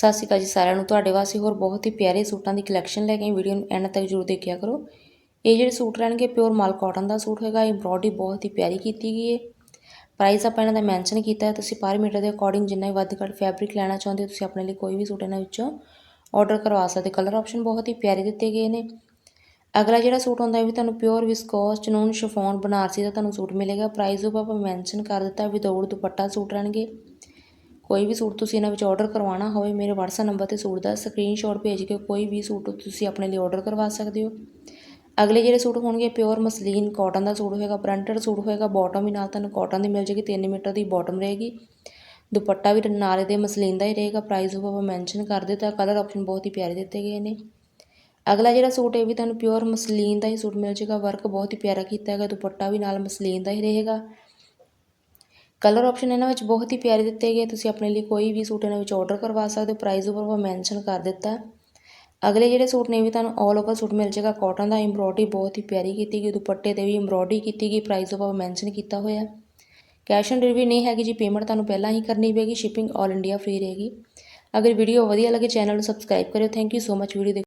ਸਤਿ ਸ਼੍ਰੀ ਅਕਾਲ ਜੀ ਸਾਰਿਆਂ ਨੂੰ। ਤੁਹਾਡੇ ਵਾਸਤੇ ਹੋਰ ਬਹੁਤ ਹੀ ਪਿਆਰੇ ਸੂਟਾਂ ਦੀ ਕਲੈਕਸ਼ਨ ਲੈ ਕੇ ਆਈ ਵੀਡੀਓ ਨੂੰ ਐਂਡ ਤੱਕ ਜਰੂਰ ਦੇਖਿਆ ਕਰੋ। ਇਹ ਜਿਹੜੇ ਸੂਟ ਰਹਿਣਗੇ ਪਿਓਰ ਮਾਲ ਕਾਟਨ ਦਾ ਸੂਟ ਹੈਗਾ ਐਮਬ੍ਰੋਇਡਰੀ ਬਹੁਤ ਹੀ ਪਿਆਰੀ ਕੀਤੀ ਗਈ ਹੈ। ਪ੍ਰਾਈਸ ਆਪਾਂ ਇਹਨਾਂ ਦਾ ਮੈਂਸ਼ਨ ਕੀਤਾ ਹੈ, ਤੁਸੀਂ ਪਰ ਮੀਟਰ ਦੇ ਅਕੋਰਡਿੰਗ ਜਿੰਨਾ ਵੀ ਵੱਧ ਘੱਟ ਫੈਬਰਿਕ ਲੈਣਾ ਚਾਹੁੰਦੇ ਹੋ, ਤੁਸੀਂ ਆਪਣੇ ਲਈ ਕੋਈ ਵੀ ਸੂਟ ਇਹਨਾਂ ਵਿੱਚੋਂ ਆਰਡਰ ਕਰਵਾ ਸਕਦੇ ਕਲਰ ਆਪਸ਼ਨ ਬਹੁਤ ਹੀ ਪਿਆਰੇ ਦਿੱਤੇ ਗਏ ਨੇ। ਅਗਲਾ ਜਿਹੜਾ ਸੂਟ ਹੁੰਦਾ ਇਹ ਵੀ ਤੁਹਾਨੂੰ ਪਿਓਰ ਵਿਸਕੋਸ ਚਨੂਨ ਸ਼ਿਫੋਨ ਬਨਾਰਸੀ ਦਾ ਤੁਹਾਨੂੰ ਸੂਟ ਮਿਲੇਗਾ। ਪ੍ਰਾਈਸ ਉਹ ਆਪਾਂ ਮੈਂਸ਼ਨ ਕਰ ਦਿੱਤਾ ਵਿਦਆਊਟ ਦੁਪੱਟਾ ਸੂਟ ਰਹਿਣਗੇ। ਕੋਈ ਵੀ ਸੂਟ ਤੁਸੀਂ ਇਹਨਾਂ ਵਿੱਚ ਆਰਡਰ ਕਰਵਾਉਣਾ ਹੋਵੇ, ਮੇਰੇ WhatsApp ਨੰਬਰ ਤੇ ਸੂਟ ਦਾ ਸਕਰੀਨਸ਼ਾਟ ਭੇਜ ਕੇ ਕੋਈ ਵੀ ਸੂਟ ਤੁਸੀਂ ਆਪਣੇ ਲਈ ਆਰਡਰ ਕਰਵਾ ਸਕਦੇ ਹੋ। ਅਗਲੇ ਜਿਹੜੇ ਸੂਟ ਹੋਣਗੇ ਪਿਓਰ ਮਸਲੀਨ ਕਾਟਨ ਦਾ ਸੂਟ ਹੋਏਗਾ ਪ੍ਰਿੰਟਡ ਸੂਟ ਹੋਏਗਾ ਬਾਟਮ ਵੀ ਨਾਲ ਤੁਹਾਨੂੰ ਕਾਟਨ ਦੀ ਮਿਲ ਜੇਗੀ 3 ਮੀਟਰ ਦੀ ਬਾਟਮ ਰਹੇਗੀ। ਦੁਪੱਟਾ ਵੀ ਨਾਲੇ ਦੇ ਮਸਲੀਨ ਦਾ ਹੀ ਰਹੇਗਾ ਪ੍ਰਾਈਸ ਉਹ ਆਪਾਂ ਮੈਂਸ਼ਨ ਕਰ ਦਿੱਤਾ ਕਲਰ ਆਪਸ਼ਨ ਬਹੁਤ ਹੀ ਪਿਆਰੇ ਦਿੱਤੇ ਗਏ ਨੇ। ਅਗਲਾ ਜਿਹੜਾ ਸੂਟ ਇਹ ਵੀ ਤੁਹਾਨੂੰ ਪਿਓਰ ਮਸਲੀਨ ਦਾ ਹੀ ਸੂਟ ਮਿਲ ਜੇਗਾ ਵਰਕ ਬਹੁਤ ਹੀ ਪਿਆਰਾ ਕੀਤਾ ਹੈਗਾ, ਦੁਪੱਟਾ ਵੀ ਨਾਲ ਮਸਲੀਨ ਦਾ ਹੀ ਰਹੇਗਾ। ਕਲਰ ਆਪਸ਼ਨ ਇਹਨਾਂ ਵਿੱਚ ਬਹੁਤ ਹੀ ਪਿਆਰੇ ਦਿੱਤੇ ਗਏ। ਤੁਸੀਂ ਆਪਣੇ ਲਈ ਕੋਈ ਵੀ ਸੂਟ ਇਹਨਾਂ ਵਿੱਚ ਆਰਡਰ ਕਰਵਾ ਸਕਦੇ ਹੋ। ਪ੍ਰਾਈਸ ਉੱਪਰ ਆਪਾਂ ਮੈਂਸ਼ਨ ਕਰ ਦਿੱਤਾ। ਅਗਲੇ ਜਿਹੜੇ ਸੂਟ ਨੇ ਵੀ ਤੁਹਾਨੂੰ ਆਲ ਓਵਰ ਸੂਟ ਮਿਲ ਜਾਏਗਾ। ਕਾਟਨ ਦਾ ਐਮਬ੍ਰੋਇਡਰੀ ਬਹੁਤ ਹੀ ਪਿਆਰੀ ਕੀਤੀ ਗਈ। ਦੁਪੱਟੇ ਤੇ ਵੀ ਐਮਬ੍ਰੋਇਡਰੀ ਕੀਤੀ ਗਈ। ਪ੍ਰਾਈਸ ਉੱਪਰ ਮੈਂਸ਼ਨ ਕੀਤਾ ਹੋਇਆ। ਕੈਸ਼ ਔਨ ਡਿਲੀਵਰੀ ਨਹੀਂ ਹੈਗੀ ਜੀ। ਪੇਮੈਂਟ ਤੁਹਾਨੂੰ ਪਹਿਲਾਂ ਹੀ ਕਰਨੀ ਪਏਗੀ। ਸ਼ਿਪਿੰਗ ਆਲ ਇੰਡੀਆ ਫ੍ਰੀ ਰਹੇਗੀ। ਅਗਰ ਵੀਡੀਓ ਵਧੀਆ ਲੱਗੇ ਚੈਨਲ ਨੂੰ ਸਬਸਕ੍ਰਾਈਬ ਕਰਿਓ। Thank you so much video